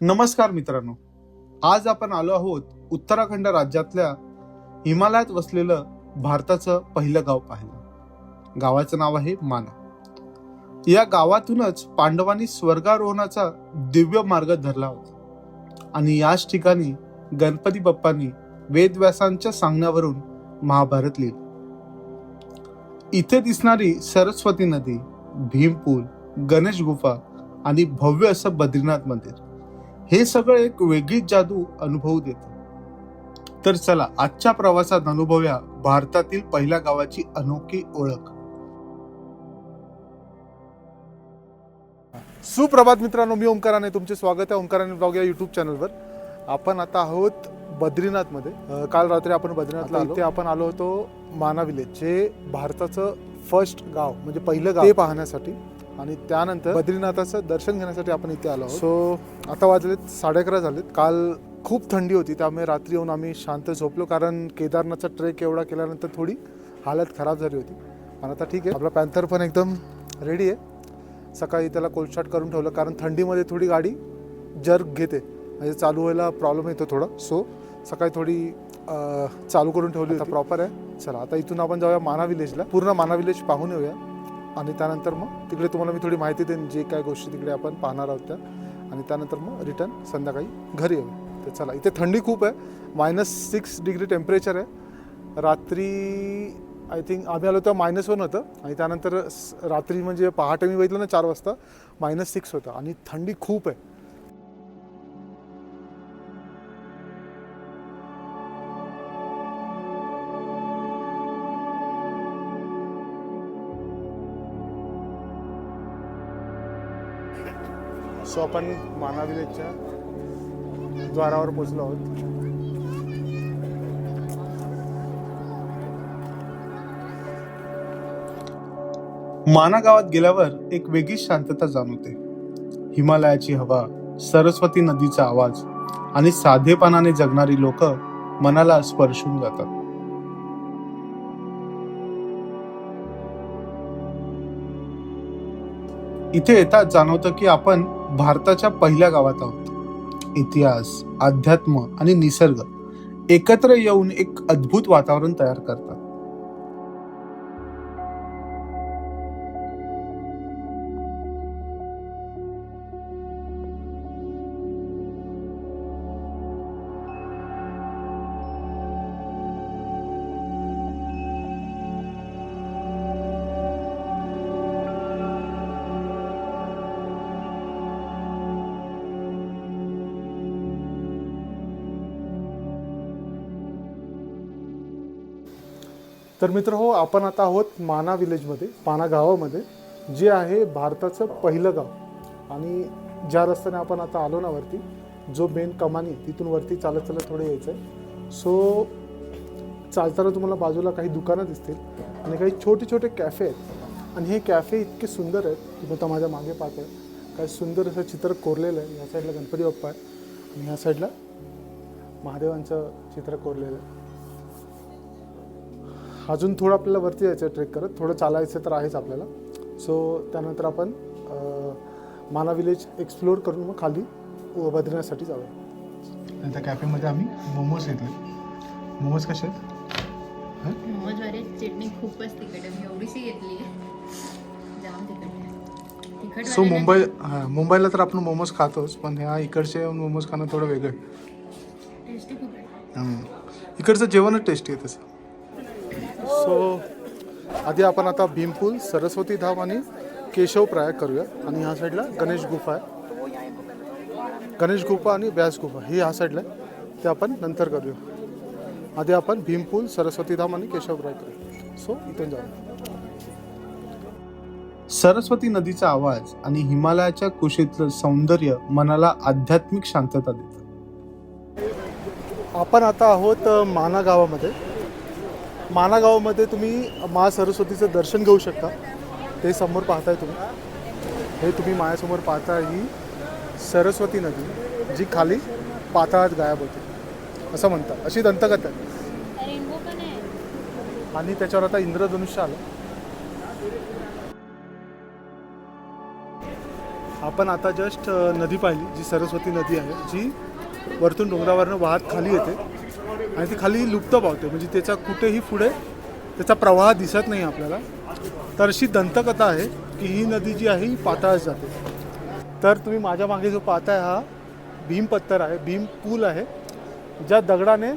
नमस्कार मित्रांनो. आज आपण आलो आहोत उत्तराखंड राज्यातल्या हिमालयात वसलेलं भारताचं पहिलं गाव पाहिलं गावाचं नाव आहे माना. या गावातूनच पांडवांनी स्वर्गारोहणाचा दिव्य मार्ग धरला होता. आणि याच ठिकाणी गणपती बाप्पांनी वेदव्यासांच्या सांगण्यावरून महाभारत लिहिलं. इथे दिसणारी सरस्वती नदी भीमपूल गणेश गुफा आणि भव्य असं बद्रीनाथ मंदिर. हे सगळं एक वेगळीच जादू अनुभवू देतं. तर चला आजच्या प्रवासात अनुभवूया भारतातील पहिल्या गावाची अनोखी ओळख. सुप्रभात मित्रांनो मी ओंकाराने तुमचे स्वागत आहे ओंकाराने ब्लॉग या युट्यूब चॅनलवर आपण आता आहोत बद्रीनाथमध्ये. अं, काल रात्री आपण बद्रीनाथला इथे आपण आलो होतो माना विलेज जे भारताचं फर्स्ट गाव म्हणजे पहिलं गाव. ते पाहण्यासाठी. आणि त्यानंतर बद्रीनाथाचं दर्शन घेण्यासाठी आपण इथे आलो सो आता वाजलेत साडे अकरा झालेत. काल खूप थंडी होती त्यामुळे रात्री येऊन आम्ही शांत झोपलो कारण केदारनाथचा ट्रेक एवढा केल्यानंतर थोडी हालत खराब झाली होती. पण आता ठीक आहे. आपला पॅन्थर पण एकदम रेडी आहे. सकाळी त्याला कोल्ड स्टार्ट करून ठेवलं कारण थंडीमध्ये थोडी गाडी जर्क घेते. म्हणजे चालू व्हायला प्रॉब्लेम येतो थोडा. सो सकाळी थोडी चालू करून ठेवली होती. प्रॉपर आहे. चला आता इथून आपण जाऊया माना विलेजला पूर्ण माना विलेज पाहून येऊया. आणि त्यानंतर मग तिकडे तुम्हाला मी थोडी माहिती देईन जे काय गोष्टी तिकडे आपण पाहणार आहोत त्या. आणि त्यानंतर मग रिटर्न संध्याकाळी घरी येऊ. तर चला इथे थंडी खूप आहे. मायनस सिक्स डिग्री टेम्परेचर आहे. रात्री आय थिंक आम्ही आलो तर मायनस वन होतं. आणि त्यानंतर स- रात्री म्हणजे पहाटे मी बघितलं ना चार वाजता मायनस सिक्स होतं. आणि थंडी खूप आहे. सो आपण माना विलेजच्या द्वारावर पोचलो आहोत. माना गावात गेल्यावर एक वेगळीच शांतता जाणवते. हिमालयाची हवा सरस्वती नदीचा आवाज आणि साधेपणाने जगणारी लोक मनाला स्पर्शून जातात. इथे येतात जाणवतं की आपण भारताच्या पहिल्या गावात आहोत. इतिहास अध्यात्म आणि निसर्ग एकत्र येऊन एक अद्भुत वातावरण तयार करतात. तर मित्र हो आपण आता आहोत माना विलेजमध्ये पाना गावामध्ये जे आहे भारताचं पहिलं गाव. आणि ज्या रस्त्याने आपण आता आलो ना वरती जो मेन कमानी तिथून वरती चालत चालत थोडं यायचं आहे सो चालताना तुम्हाला बाजूला काही दुकानं दिसतील आणि काही छोटे छोटे कॅफे आहेत. आणि हे कॅफे इतके सुंदर आहेत तुम्ही आता माझ्या मागे पाहताय. काय सुंदर असं चित्र कोरलेलं आहे. ह्या साईडला गणपती बाप्पा आहे आणि ह्या साईडला महादेवांचं चित्र कोरलेलं आहे. अजून थोडं आपल्याला वरती जायचं आहे ट्रेक करत. थोडं चालायचं तर आहेच आपल्याला. सो त्यानंतर आपण माना विलेज एक्सप्लोअर करून मग खाली बद्रीनाथसाठी जाऊया. आणि त्या कॅफेमध्ये आम्ही मोमोज घेतले. मोमोज कसे आहेत? मोमोजवाले चटणी खूपच तिखट आहे. मी एवढीशी घेतली जाम तिखट आहे. तिखट सो मुंबई हां मुंबईला तर आपण मोमोज खातोच पण ह्या इकडचे येऊन मोमोज खाणं थोडं वेगळं आहे. टेस्टी खूप. इकडचं जेवणच टेस्टी आहे तसं. सो आधी आपण आता भीमपूल सरस्वती धाम आणि केशव प्रयाग करूया. आणि ह्या साईडला गणेश गुफा आहे. गणेश गुफा आणि व्यास गुफा ही ह्या साईडला आहे. ते आपण नंतर करूया. आधी आपण भीमपूल सरस्वती धाम आणि केशव प्रयाग करूया. सो इथून जाऊया. सरस्वती नदीचा आवाज आणि हिमालयाच्या कुशीतलं सौंदर्य मनाला आध्यात्मिक शांतता देतं. आपण आता आहोत माना गावामध्ये. माना गावामध्ये तुम्ही मा सरस्वतीचं दर्शन घेऊ शकता. ते समोर पाहताय तुम्ही. हे तुम्ही माझ्यासमोर पाहताय ही सरस्वती नदी जी खाली पाताळात गायब होते. असं म्हणतात. अशी दंतकथा आहे. आणि त्याच्यावर आता इंद्रधनुष्य आलं. आपण आता जस्ट नदी पाहिली जी सरस्वती नदी आहे जी वरतून डोंगरावरनं वाहत खाली येते. आणि ती खाली लुप्त पावते. म्हणजे त्याचा कुठेही पुढे त्याचा प्रवाह दिसत नाही आपल्याला. तर अशी दंतकथा आहे की ही नदी जी आहे ही पाताळात जाते. तर तुम्ही माझ्या मागे जो पाहताय हा भीम पत्थर आहे भीम पूल आहे ज्या दगडाने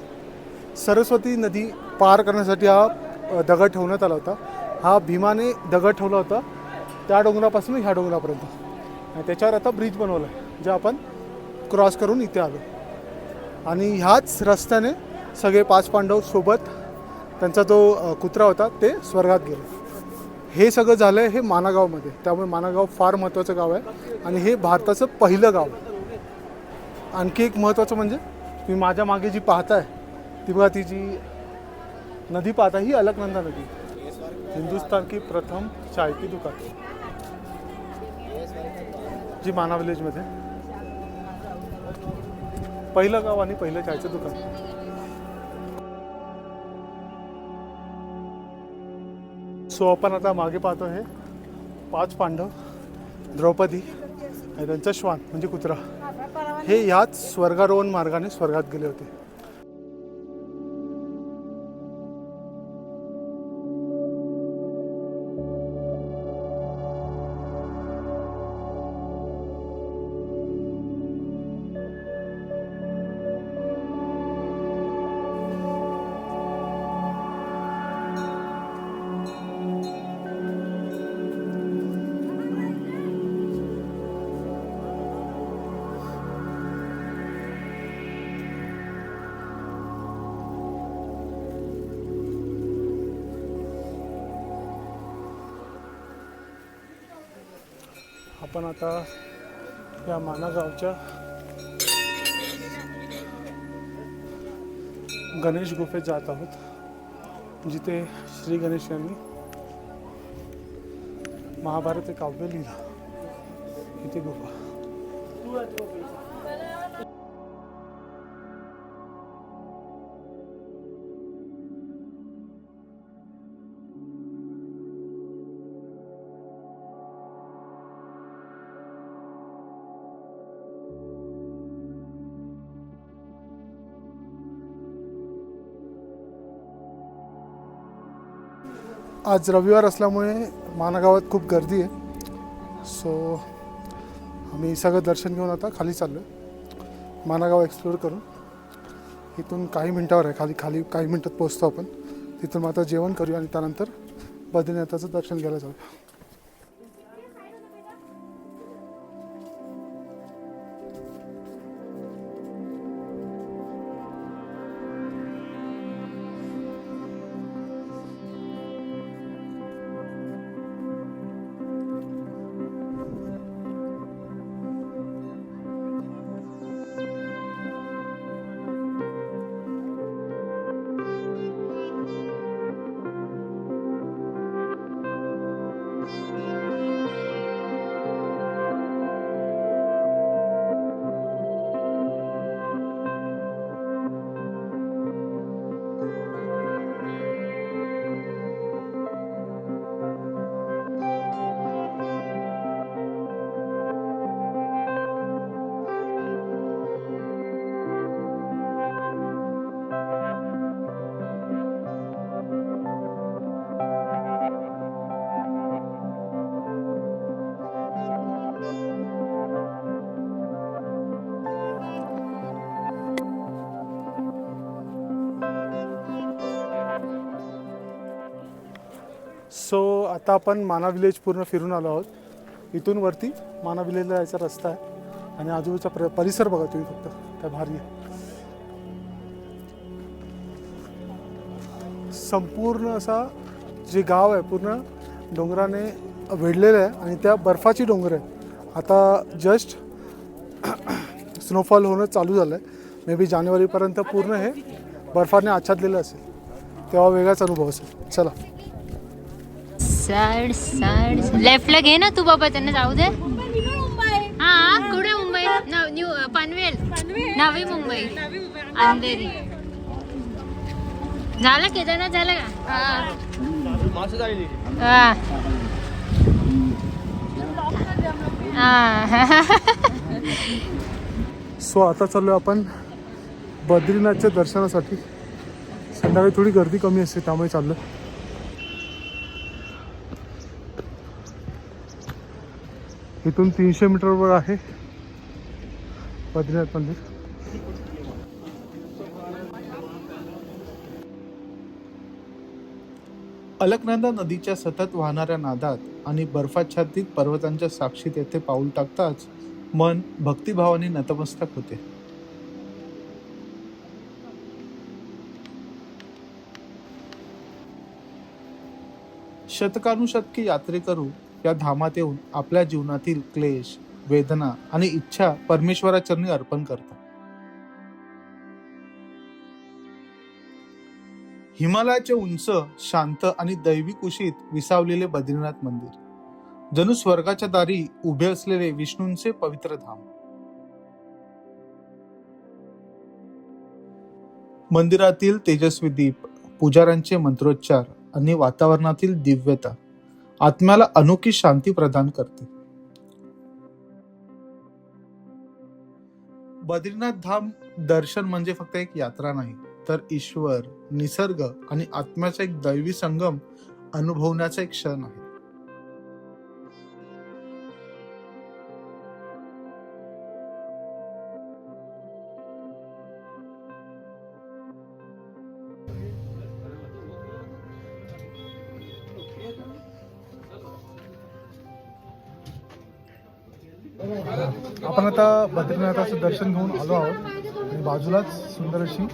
सरस्वती नदी पार करण्यासाठी हा दगड ठेवण्यात आला होता. हा भीमाने दगड ठेवला होता त्या डोंगरापासून ह्या डोंगरापर्यंत. आणि त्याच्यावर आता ब्रिज बनवला आहे जे आपण क्रॉस करून इथे आलो. आणि ह्याच रस्त्याने सगळे पाच पांडव सोबत त्यांचा जो कुत्रा होता ते स्वर्गात गेले. हे सगळं झालं आहे हे मानागावमध्ये. त्यामुळे मानागाव फार महत्त्वाचं गाव आहे आणि हे भारताचं पहिलं गाव आणखी एक महत्त्वाचं म्हणजे तुम्ही माझ्या मागे जी पाहताय ती बघा ती जी नदी पाहता ही अलकनंदा नदी. हिंदुस्तान की प्रथम चाय की दुकान. जी माना विलेजमध्ये पहिलं गाव आणि पहिलं चायचं दुकान. सो आपण आता मागे पाहतो हे पाच पांडव द्रौपदी आणि त्यांचा श्वान म्हणजे कुत्रा. हे ह्याच स्वर्गारोहण मार्गाने स्वर्गात गेले होते. आपण आता या मानागावच्या गणेश गुफेत जात आहोत जिथे श्री गणेश यांनी महाभारत हे काव्य लिहिलं. इथे गुफा. आज रविवार असल्यामुळे मानागावात खूप गर्दी आहे. सो आम्ही सगळं दर्शन घेऊन आता खाली चाललो आहे मानागाव एक्सप्लोअर करून. इथून काही मिनटावर आहे खाली खाली काही मिनटात पोहोचतो आपण. तिथून मग आता जेवण करूया आणि त्यानंतर बद्रीनाथाचं दर्शन घ्यायला जाऊया. सो आता आपण माना विलेज पूर्ण फिरून आलो आहोत. इथून वरती माना विलेजला जायचा रस्ता आहे. आणि आजूबाजूचा प्र परिसर बघा तुम्ही फक्त. काय भारी आहे संपूर्ण असा जे गाव आहे पूर्ण डोंगराने वेढलेलं आहे आणि त्या बर्फाची डोंगर आहे. आता जस्ट स्नोफॉल होणं चालू झालं आहे मे बी जानेवारीपर्यंत पूर्ण हे बर्फाने आच्छादलेलं असेल. तेव्हा वेगळाच अनुभव असेल. चला. साड साड लेफ्टला घे ना तू बाबा त्यांना जाऊ दे. हा कुठे मुंबई? न्यू पनवेल. नवी मुंबई. अंधेरी. झालं केदारनाथ झालं का? सो आता चाललो आपण बद्रीनाथच्या दर्शनासाठी. संध्याकाळी थोडी गर्दी कमी असते त्यामुळे चाललो इथून तीनशे मीटरवर आहे. बद्रीनाथ मंदिर. अलकनंदा नदीच्या सतत वाहणाऱ्या नादात आणि बर्फाच्छादित पर्वतांच्या साक्षीत येथे पाऊल टाकताच मन भक्तिभावाने नतमस्तक होते. शतकानुशतके यात्रेकरू या धामात येऊन आपल्या जीवनातील क्लेश वेदना आणि इच्छा परमेश्वराचरणी अर्पण करतात. हिमालयाचे उंच शांत आणि दैवी कुशीत विसावलेले बद्रीनाथ मंदिर. जणू स्वर्गाच्या दारी उभे असलेले विष्णूंचे पवित्र धाम. मंदिरातील तेजस्वी दीप पुजाऱ्यांचे मंत्रोच्चार आणि वातावरणातील दिव्यता आत्म्याला अनोखी शांती प्रदान करते. बद्रीनाथ धाम दर्शन म्हणजे फक्त एक यात्रा नाही तर ईश्वर निसर्ग आणि आत्म्याचा एक दैवी संगम अनुभवण्याचा एक क्षण आहे. आता बद्रीनाथाचं दर्शन घेऊन आलो आहोत. आणि बाजूलाच सुंदर अशी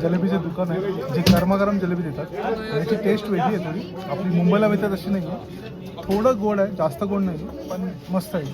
जलेबीचे दुकान आहे जे गरमागरम जलेबी देतात. याची टेस्ट वेगळी आहे थोडी. आपली मुंबईला मिळतात अशी नाही आहे थोडं गोड आहे जास्त गोड नाही पण मस्त आहे.